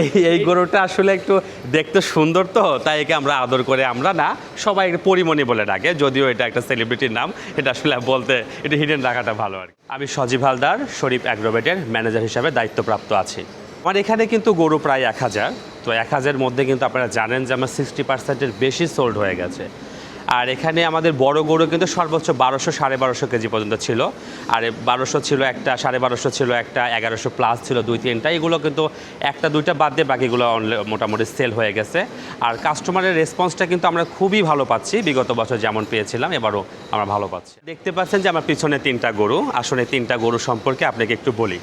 এই এই গরুটা আসলে একটু দেখতে সুন্দর তো, তাই একে আমরা আদর করে, আমরা না, সবাই পরিমণি বলে ডাকে, যদিও এটা একটা সেলিব্রিটির নাম, এটা আসলে বলতে, এটা হিডেন রাখাটা ভালো আর। আমি সজীব হালদার, শরীফ অ্যাগ্রোভেটের ম্যানেজার হিসাবে দায়িত্বপ্রাপ্ত আছি আমার এখানে কিন্তু গরু প্রায় এক হাজার, তো এক হাজারের মধ্যে কিন্তু আপনারা জানেন যে আমার সিক্সটি পার্সেন্টের বেশি সোল্ড হয়ে গেছে আর এখানে আমাদের বড় গরু কিন্তু সর্বোচ্চ বারোশো, সাড়ে বারোশো কেজি পর্যন্ত ছিল। আর বারোশো ছিল একটা, সাড়ে বারোশো ছিল একটা, এগারোশো প্লাস ছিল দুই, তিনটা। এগুলো কিন্তু একটা, দুইটা বাদ দিয়ে বাকিগুলো মোটামুটি সেল হয়ে গেছে। আর কাস্টমারের রেসপন্সটা কিন্তু আমরা খুবই ভালো পাচ্ছি। বিগত বছর যেমন পেয়েছিলাম, এবারও আমরা ভালো পাচ্ছি। দেখতে পাচ্ছেন যে আমার পিছনে তিনটা গরু। আসলে তিনটা গরু সম্পর্কে আপনাকে একটু বলি।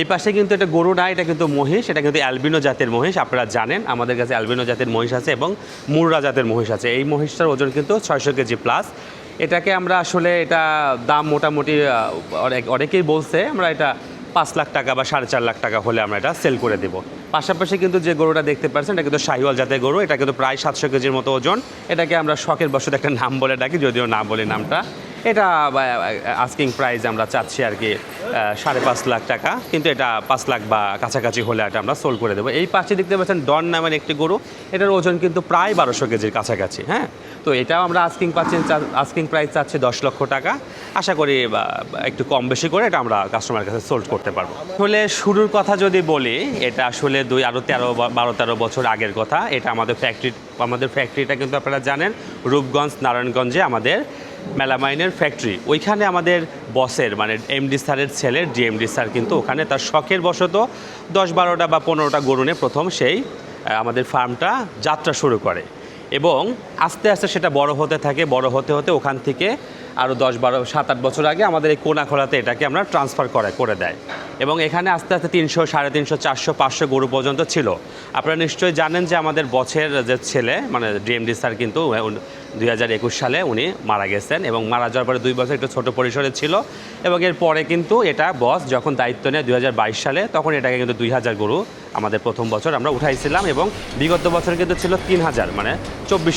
এই পাশে কিন্তু এটা গরু না, এটা কিন্তু মহিষ, এটা কিন্তু অ্যালবিনো জাতের মহিষ, আপনারা জানেন। আমাদের কাছে অ্যালবিনো জাতের মহিষ আছে এবং মুররা জাতের মহিষ আছে। এই মহিষটার ওজন কিন্তু ছয়শো কেজি প্লাস এটাকে আমরা আসলে এটা দাম মোটামুটি অনেক, অনেকেই বলছে, আমরা এটা পাঁচ লাখ টাকা বা সাড়ে চার লাখ টাকা হলে আমরা এটা সেল করে দেবো। পাশাপাশি কিন্তু যে গরুটা দেখতে পাচ্ছেন, এটা কিন্তু শাহিওয়াল জাতের গরু, এটা কিন্তু প্রায় সাতশো কেজির মতো ওজন। এটাকে আমরা শখের বসত একটা নাম বলে ডাকি, যদিও না বলি নামটা। এটা আস্কিং প্রাইস আমরা চাচ্ছি আর কি সাড়ে পাঁচ লাখ টাকা, কিন্তু এটা পাঁচ লাখ বা কাছাকাছি হলে এটা আমরা সোল করে দেবো। এই পাশে দেখতে পাচ্ছেন ডন নামের একটি গরু, এটার ওজন কিন্তু প্রায় বারোশো কেজির কাছাকাছি হ্যাঁ? তো এটাও আমরা আস্কিং পাচ্ছি আস্কিং প্রাইস চাচ্ছি দশ লক্ষ টাকা। আশা করি একটু কম বেশি করে এটা আমরা কাস্টমারের কাছে সোল্ড করতে পারব। আসলে শুরুর কথা যদি বলি, এটা আসলে দুই আরও তেরো বারো, তেরো বছর আগের কথা। এটা আমাদের ফ্যাক্টরি আমাদের ফ্যাক্টরিটা কিন্তু আপনারা জানেন, রূপগঞ্জ, নারায়ণগঞ্জে আমাদের মেলামাইনের ফ্যাক্টরি। ওইখানে আমাদের বসের মানে এমডি স্যারের ছেলের ডিএমডি স্যার কিন্তু ওখানে তার শখের বশত দশ বারোটা বা পনেরোটা গরুনে প্রথম সেই আমাদের ফার্মটা যাত্রা শুরু করে। এবং আস্তে আস্তে সেটা বড় হতে থাকে, বড় হতে হতে ওখান থেকে আরও দশ বারো, সাত আট বছর আগে আমাদের এই কোনাখোলাতে এটাকে আমরা ট্রান্সফার করে করে দেয়। এবং এখানে আস্তে আস্তে তিনশো, সাড়ে তিনশো, চারশো, পাঁচশো গরু পর্যন্ত ছিল। আপনারা নিশ্চয়ই জানেন যে আমাদের বছের যে ছেলে মানে ডিএমডি স্যার কিন্তু দুই হাজার একুশ সালে উনি মারা গেছেন এবং মারা যাওয়ার পরে দুই বছর একটু ছোট পরিসরে ছিল। এবং এর পরে কিন্তু এটা বস যখন দায়িত্ব নেয় দুই হাজার বাইশ সালে, তখন এটাকে কিন্তু দুই হাজার গরু আমাদের প্রথম বছর আমরা উঠাইছিলাম এবং বিগত বছর কিন্তু ছিল তিন হাজার মানে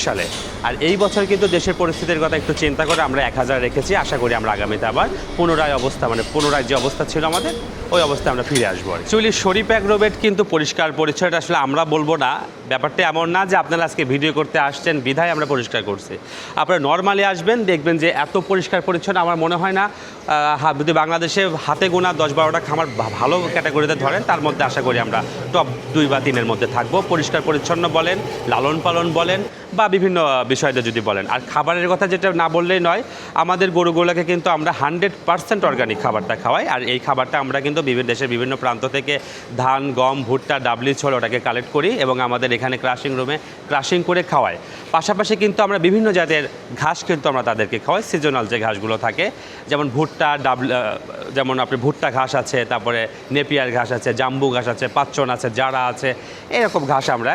সালে। আর এই বছর কিন্তু দেশের পরিস্থিতির কথা একটু চিন্তা করে আমরা এক হাজার রেখেছি। আশা করি আমরা আগামীতে আবার পুনরায় অবস্থা মানে পুনরায় যে অবস্থা ছিল আমাদের, ওই অবস্থায় আমরা ফিরে আসব অ্যাকচুয়ালি শরীফ অ্যাগ্রোভেট কিন্তু পরিষ্কার পরিচ্ছয়টা আসলে আমরা বলব না। ব্যাপারটা এমন না যে আপনারা আজকে ভিডিও করতে আসছেন, বিধায় আমরা পরিষ্কার করছি। আপনারা নর্মালি আসবেন, দেখবেন যে এত পরিষ্কার পরিচ্ছন্ন আমার মনে হয় না যদি বাংলাদেশে হাতে গোনা দশ বারোটা খামার ভালো ক্যাটাগরিতে ধরেন, তার মধ্যে আশা করি আমরা টপ দুই বা তিনের মধ্যে থাকব। পরিষ্কার পরিচ্ছন্ন বলেন, লালন পালন বলেন বা বিভিন্ন আহ, বিষয়তে যদি বলেন। আর খাবারের কথা যেটা না বললেই নয় আমাদের গরুগুলোকে কিন্তু আমরা হান্ড্রেড পার্সেন্ট অর্গানিক খাবারটা খাওয়াই। আর এই খাবারটা আমরা কিন্তু বিভিন্ন দেশের বিভিন্ন প্রান্ত থেকে ধান গম ভুট্টা ডাবলি ছল ওটাকে কালেক্ট করি এবং আমাদের এখানে ক্রাশিং রুমে ক্রাশিং করে খাওয়াই। পাশাপাশি কিন্তু আমরা বিভিন্ন জাতের ঘাস কিন্তু আমরা তাদেরকে খাওয়াই সিজনাল যে ঘাসগুলো থাকে। যেমন ভুট্টা ডাবল যেমন আপনি ভুট্টা ঘাস আছে তারপরে নেপিয়ার ঘাস আছে জাম্বু ঘাস আছে পাচ্চন আছে জারা আছে এরকম ঘাস আমরা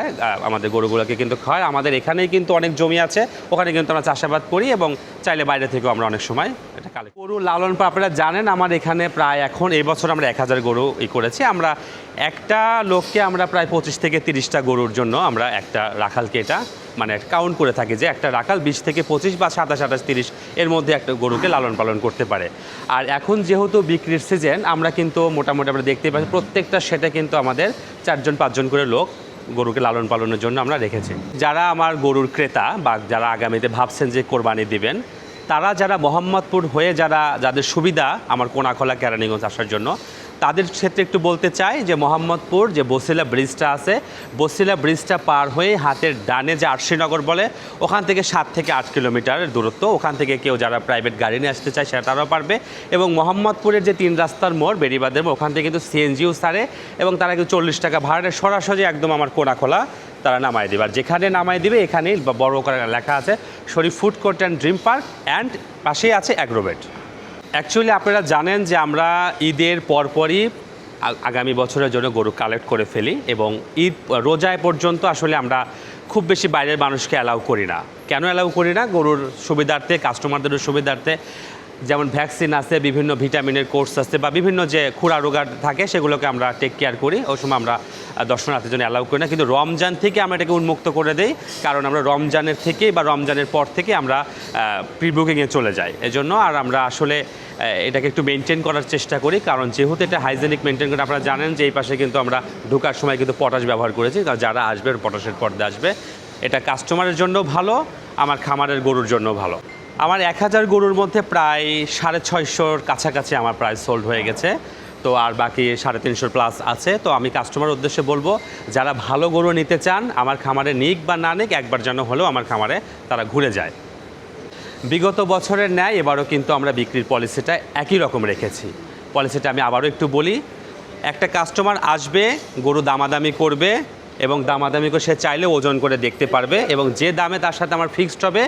আমাদের গরুগুলোকে কিন্তু খাওয়াই। আমাদের এখানেই কিন্তু অনেক জমি আছে, ওখানে কিন্তু আমরা চাষাবাদ করি এবং চাইলে বাইরে থেকেও আমরা অনেক সময় এটা কালেক্ট গরু লালন পালন আপনারা জানেন, আমার এখানে প্রায় এখন এই বছর আমরা এক হাজার গরু ই করেছি। আমরা একটা লোককে আমরা প্রায় পঁচিশ থেকে তিরিশটা গরুর জন্য আমরা একটা রাখালকে এটা মানে কাউন্ট করে থাকি যে একটা রাখাল বিশ থেকে পঁচিশ বা সাতাশ, আঠাশ, তিরিশ এর মধ্যে একটা গরুকে লালন পালন করতে পারে। আর এখন যেহেতু বিক্রির সিজন আমরা কিন্তু মোটামুটি আমরা দেখতে পাচ্ছি প্রত্যেকটা সেটে কিন্তু আমাদের চারজন, পাঁচজন করে লোক গরুকে লালন পালনের জন্য আমরা রেখেছি। যারা আমার গরুর ক্রেতা বা যারা আগামীতে ভাবছেন যে কোরবানি দিবেন, তারা যারা মোহাম্মদপুর হয়ে যারা, যাদের সুবিধা আমার কোনাখোলা কেরানীগঞ্জ আসার জন্য তাদের ক্ষেত্রে একটু বলতে চাই যে মোহাম্মদপুর যে বসিলা ব্রিজটা আছে বসিলা ব্রিজটা পার হয়ে হাতের ডানে যে আরশিনগর বলে ওখান থেকে সাত থেকে আট কিলোমিটারের দূরত্ব। ওখান থেকে কেউ যারা প্রাইভেট গাড়ি নিয়ে আসতে চায় সেটা তারাও পারবে। এবং মোহাম্মদপুরের যে তিন রাস্তার মোড় বেরিবাদের মোড়, ওখান থেকে কিন্তু সিএনজিও সারে এবং তারা কিন্তু চল্লিশ টাকা ভাড়া সরাসরি একদম আমার কোনাখোলা তারা নামায় দেবে। আর যেখানে নামায় দিবে এখানেই বড় করে লেখা আছে Sharif food court and dream park and পাশেই আছে অ্যাগ্রোভেট। অ্যাকচুয়ালি আপনারা জানেন যে আমরা ঈদের পরপরই আগামী বছরের জন্য গরু কালেক্ট করে ফেলি এবং ঈদ রোজায় পর্যন্ত আসলে আমরা খুব বেশি বাইরের মানুষকে অ্যালাউ করি না। কেন অ্যালাউ করি না? গরুর সুবিধার্থে কাস্টমারদেরও সুবিধার্থে যেমন ভ্যাকসিন আছে, বিভিন্ন ভিটামিনের কোর্স আছে বা বিভিন্ন যে খুরা রোগা থাকে সেগুলোকে আমরা টেক কেয়ার করি। ওই সময় আমরা দর্শনার্থীর জন্য অ্যালাউ করি না। কিন্তু রমজান থেকে আমরা এটাকে উন্মুক্ত করে দেই। কারণ আমরা রমজানের থেকে বা রমজানের পর থেকে আমরা প্রি বুকিংয়ে চলে যাই। এজন্য আর আমরা আসলে এটাকে একটু মেনটেন করার চেষ্টা করি। কারণ যেহেতু এটা হাইজেনিক মেনটেন করে, আপনারা জানেন যে এই পাশে কিন্তু আমরা ঢোকার সময় কিন্তু পটাশ ব্যবহার করেছি। কারণ যারা আসবে পটাশের পর্দা আসবে। এটা কাস্টমারের জন্য ভালো, আমার খামারের গরুর জন্য ভালো। আমার এক হাজার গরুর মধ্যে প্রায় সাড়ে ছয়শোর কাছাকাছি আমার প্রায় সোল্ড হয়ে গেছে। তো আর বাকি সাড়ে তিনশোর প্লাস আছে। তো আমি কাস্টমার উদ্দেশ্যে বলব, যারা ভালো গরু নিতে চান, আমার খামারে নিক বা না নিক, একবার যেন হলেও আমার খামারে তারা ঘুরে যায়। বিগত বছরের ন্যায় এবারও কিন্তু আমরা বিক্রির পলিসিটা একই রকম রেখেছি। পলিসিটা আমি আবারও একটু বলি, একটা কাস্টমার আসবে, গরু দামাদামি করবে এবং দামাদামি করে সে চাইলে ওজন করে দেখতে পারবে এবং যে দামে তার সাথে আমার ফিক্সড হবে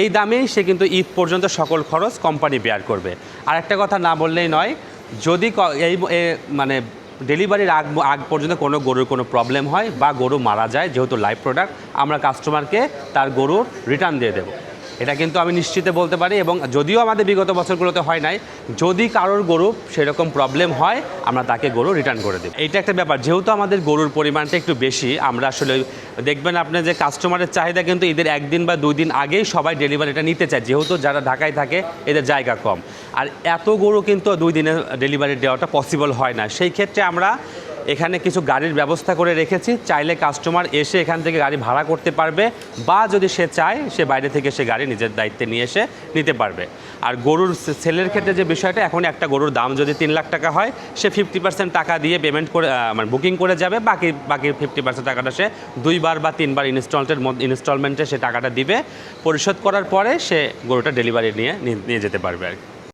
এই দামেই সে কিন্তু ঈদ পর্যন্ত সকল খরচ কোম্পানি বেয়ার করবে। আর একটা কথা না বললেই নয়, যদি এই মানে ডেলিভারির আগ আগ পর্যন্ত কোনো গরুর কোনো প্রবলেম হয় বা গরু মারা যায়, যেহেতু লাইভ প্রোডাক্ট আমরা কাস্টমারকে তার গরুর রিটার্ন দিয়ে দেবো। এটা কিন্তু আমি নিশ্চিতে বলতে পারি এবং যদিও আমাদের বিগত বছরগুলোতে হয় নাই, যদি কারোর গরু সেরকম প্রবলেম হয়, আমরা তাকে গরু রিটার্ন করে দিই এইটা একটা ব্যাপার, যেহেতু আমাদের গরুর পরিমাণটা একটু বেশি, আমরা আসলে দেখবেন আপনি যে কাস্টমারের চাহিদা কিন্তু ঈদের একদিন বা দুই দিন আগেই সবাই ডেলিভারিটা নিতে চায়, যেহেতু যারা ঢাকায় থাকে এদের জায়গা কম। আর এত গরু কিন্তু দুই দিনে ডেলিভারি দেওয়াটা পসিবল হয় না। সেই ক্ষেত্রে আমরা এখানে কিছু গাড়ির ব্যবস্থা করে রেখেছি। চাইলে কাস্টমার এসে এখান থেকে গাড়ি ভাড়া করতে পারবে বা যদি সে চায়, সে বাইরে থেকে সে গাড়ি নিজের দায়িত্বে নিয়ে এসে নিতে পারবে। আর গরুর সেলের ক্ষেত্রে যে বিষয়টা এখন একটা গরুর দাম যদি তিন লাখ টাকা হয়, সে ফিফটি পার্সেন্ট টাকা দিয়ে পেমেন্ট করে মানে বুকিং করে যাবে। বাকি বাকি ফিফটি পার্সেন্ট টাকাটা সে দুইবার বা তিনবার ইনস্টলমেন্টের ইনস্টলমেন্টে সে টাকাটা দিবে। পরিশোধ করার পরে সে গরুটা ডেলিভারি নিয়ে নিয়ে যেতে পারবে আর কি।